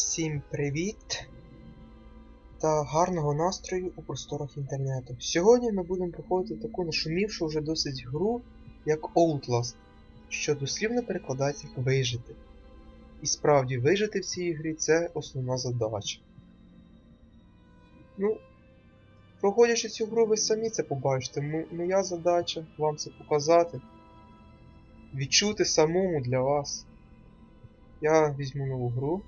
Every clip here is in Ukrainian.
Всім привіт та гарного настрою у просторах інтернету. Сьогодні ми будемо проходити таку нашумівшу вже досить гру, як Outlast, що дослівно перекладається як вижити. І справді, вижити в цій грі це основна задача. Ну, проходячи цю гру, ви самі це побачите. Моя задача вам це показати. Відчути самому для вас. Я візьму нову гру.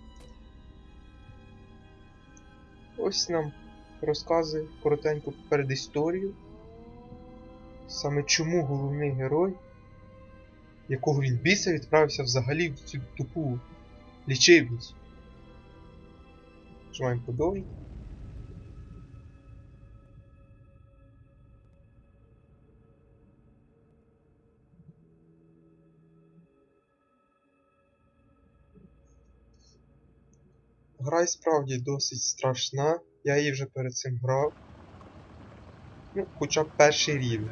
Ось нам розказує коротеньку передісторію. Саме чому головний герой, якого він біса, відправився взагалі в цю тупу лічильницю. Нажимаємо подовжити. Гра і справді досить страшна, я її вже перед цим грав. Ну, хоча б перший рівень.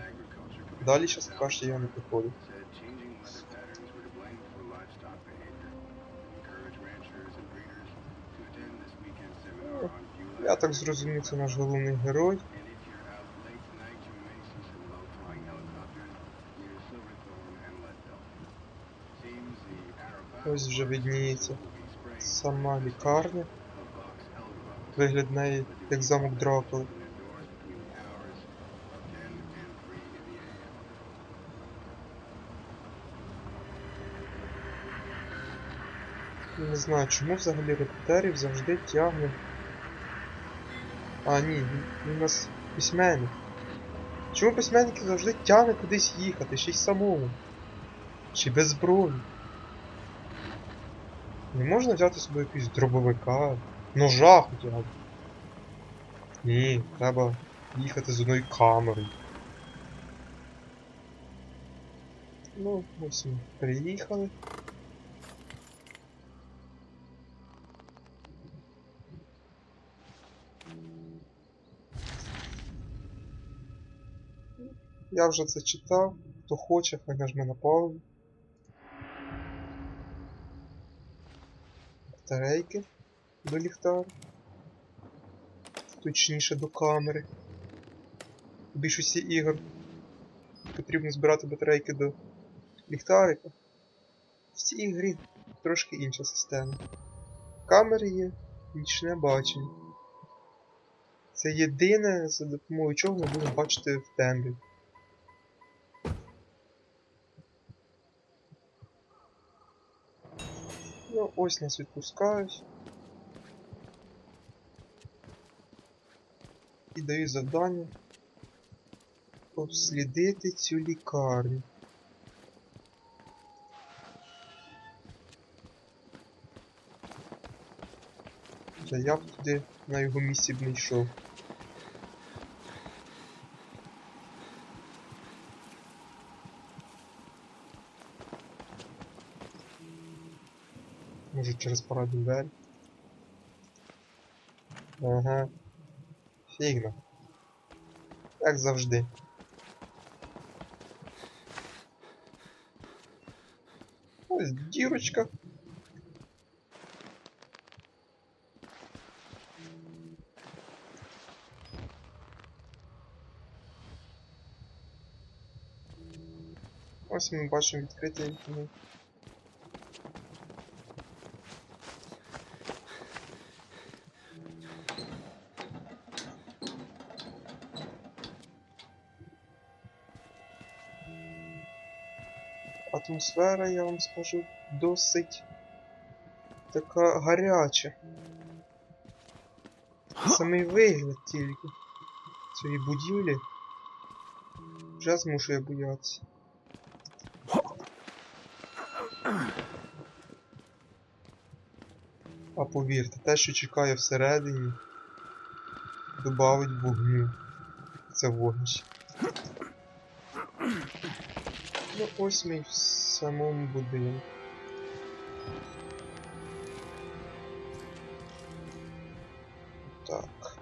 Далі зараз поки я не приходив. Я так зрозумів, це наш головний герой. Ось вже видніється сама лікарня. Вигляд неї як замок Дракули. Open indoors between the hours of 10 and 3 in the a.m. Не знаю, чому взагалі репортерів завжди тягне. А, ні, у нас письменник. Чому письменники завжди тягне кудись їхати, ще й самому? Чи без зброї? Не можна взяти з собою якийсь дробовика, ножа хоча б. Ні, треба їхати з одною камерою. Ну, ось ми приїхали. Я вже це читав. Хто хоче, хай нажме на паузу. Батарейки до ліхтару. Точніше до камери. Більшості ігор потрібно збирати батарейки до ліхтарика. В цій грі трошки інша система. Камери є нічне бачення. Це єдине, за допомогою чого ми будемо бачити в темряві. Ось нас відпускають. І даю завдання обслідити цю лікарню. Я б туди на його місці б не йшов. Може через парадну двері. Ага. Фігно. Як завжди. Ось дірочка. Ось ми бачимо відкритий Атмосфера, я вам скажу, досить така гаряча. Самий вигляд тільки цієї будівлі вже змушує боятися. А повірте, те, що чекає всередині, добавить вогню. Це вогнище. Ну, ось ми в самому будинку. Так.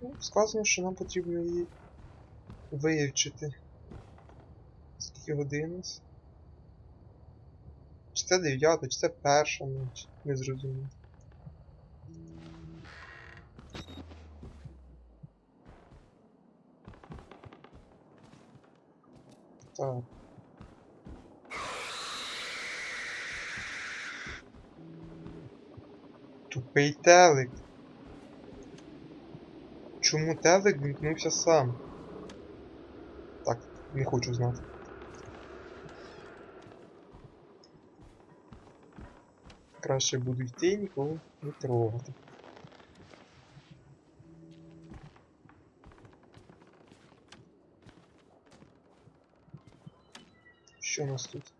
Ну, сказано, що нам потрібно її вивчити. Скільки годин? Чи це дев'ята, чи це перша ніч? Не зрозумів. Так. Тупий телек. Чому телек вімкнувся сам? Так, не хочу знати. Краще буду йти і нікого не трогати. Що у нас тут?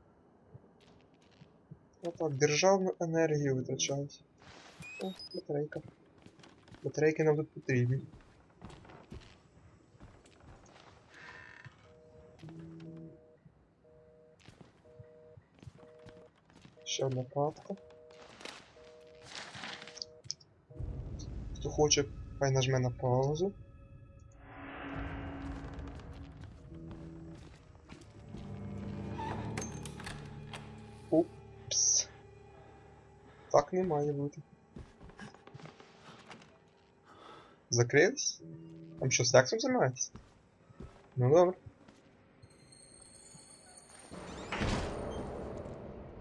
Отак, державну енергію витрачають. О, батарейка. Батарейки нам тут потрібні. Ще одна картка. Хто хоче, хай нажме на паузу. Так не має бути. Закрились? Там що, сексом займаєтесь? Ну добре.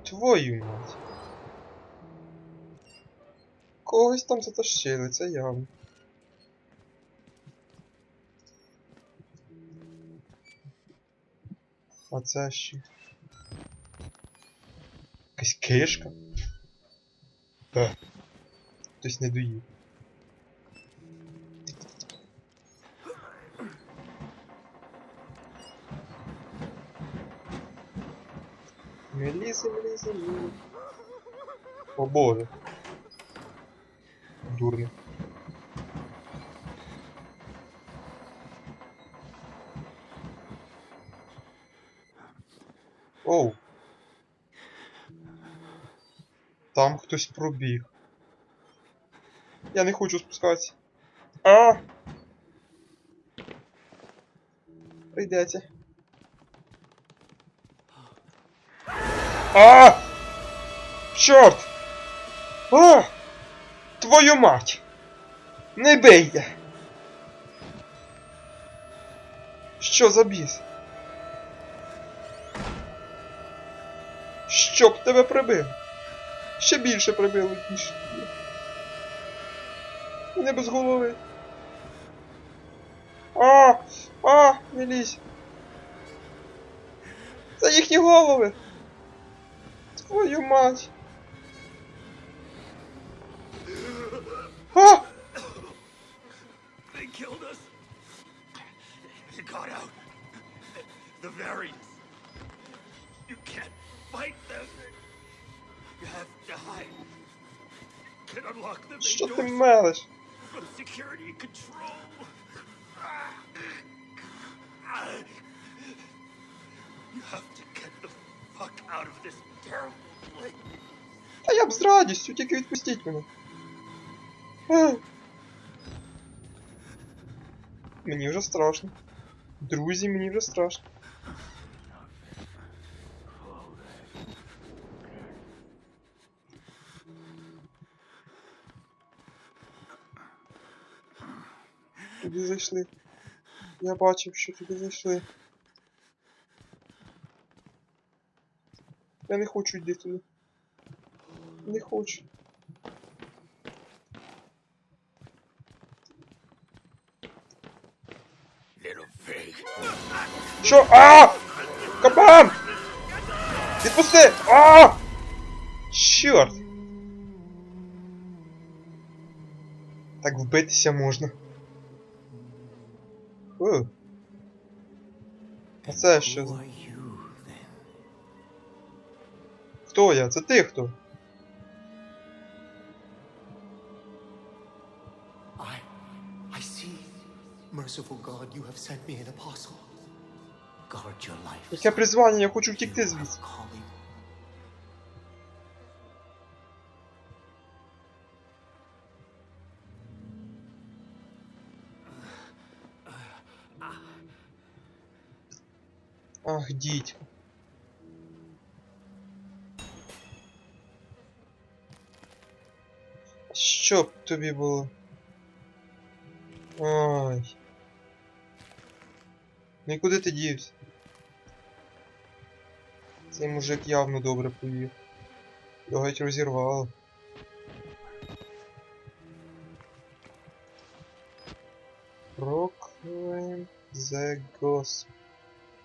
Твою мать. Когось там затащили, це явно. А це ще. Якась кишка. Е. Хтось не доїв. Ми лізем, лізем, лізем. О боже. Дурно. Оу. Там хтось пробіг. Я не хочу спускатися. А! Прийдеться. А! Чорт! А! Твою мать! Не бийте! Що за біс? Щоб тебе прибив? Ще більше прибило, ніж. є. Не без голови. А! А! Не лізь! Це їхні голови! Твою мать! А! They killed us. It got out. The variants. You can't fight them. You have to hide. Can unlock the main Що ти doors мелиш? from security control. You have to get the fuck out of this terrible place. Та я б з радістю, тільки відпустіть мене. А. Мені вже страшно. Друзі, мені вже страшно. Туди зайшли. Я бачив, що туди зайшли. Я не хочу йти туди. Не хочу. Що? А! Кабан! Відпусти! А! Чорт! Так вбитися можна. Фу. А це що? за- Хто я? Це ти хто? I, I see. Merciful God, you have sent me an apostle. Guard your life. Яке призвання, я хочу втікти звідси. Ах, дідько. Що б тобі було? Ой. Ну і куди ти дівся? Цей мужик явно добре повів. Його геть розірвало. Proclaim the Gospel.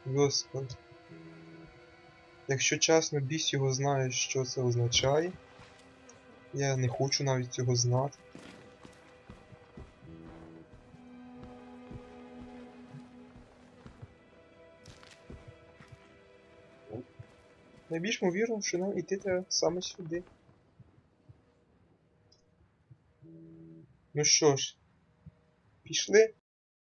Gospel. Якщо чесно, біс його знає, що це означає. Я не хочу навіть цього знати. Найбільш ймовірно, що нам іти треба саме сюди. Ну що ж, пішли.